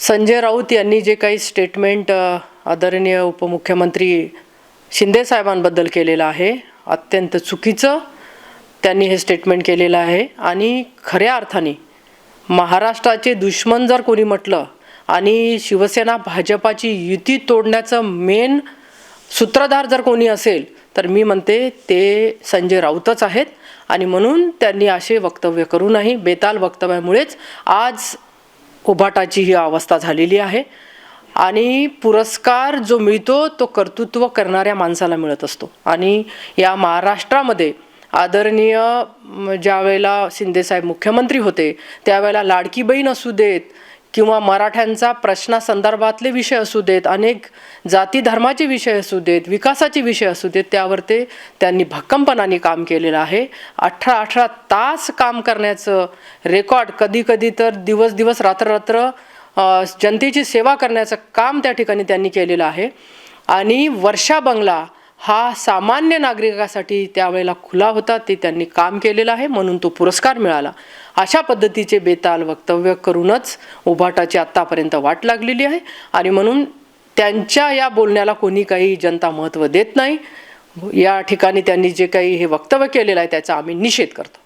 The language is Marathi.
संजय राऊत यांनी जे काही स्टेटमेंट आदरणीय उपमुख्यमंत्री शिंदे साहेबांबद्दल केलेलं आहे अत्यंत चुकीचं त्यांनी हे स्टेटमेंट केलेलं आहे. आणि खऱ्या अर्थाने महाराष्ट्राचे दुश्मन जर कोणी म्हटलं आणि शिवसेना भाजपाची युती तोडण्याचं मेन सूत्रधार जर कोणी असेल तर मी म्हणते ते संजय राऊतच आहेत. आणि म्हणून त्यांनी असे वक्तव्य करू नाही बेताल वक्तव्यामुळेच आज उभाटाची ही अवस्था झालेली आहे. आणि पुरस्कार जो मिळतो तो कर्तृत्व करणाऱ्या माणसाला मिळत असतो. आणि या महाराष्ट्रामध्ये आदरणीय ज्यावेळेला शिंदेसाहेब मुख्यमंत्री होते त्यावेळेला लाडकी बहीण असू देत किंवा मराठ्यांचा प्रश्नासंदर्भातले विषय असू देत अनेक जाती धर्माचे विषय असू देत विकासाचे विषय असू देत त्यावर ते त्यांनी भक्कमपणाने काम केलेलं आहे. अठरा अठरा तास काम करण्याचं रेकॉर्ड कधी कधी तर दिवस दिवस रात्ररात्र जनतेची सेवा करण्याचं काम त्या ठिकाणी त्यांनी केलेलं आहे. आणि वर्षा बंगला हा सामान्य नागरिकासाठी त्यावेळेला खुला होता ते त्यांनी काम केलेलं आहे म्हणून तो पुरस्कार मिळाला. अशा पद्धतीचे बेताल वक्तव्य करूनच उभाटाची आत्तापर्यंत वाट लागलेली आहे आणि म्हणून त्यांच्या या बोलण्याला कोणी काही जनता महत्त्व देत नाही. या ठिकाणी त्यांनी जे काही हे वक्तव्य केलेलं आहे त्याचा आम्ही निषेध करतो.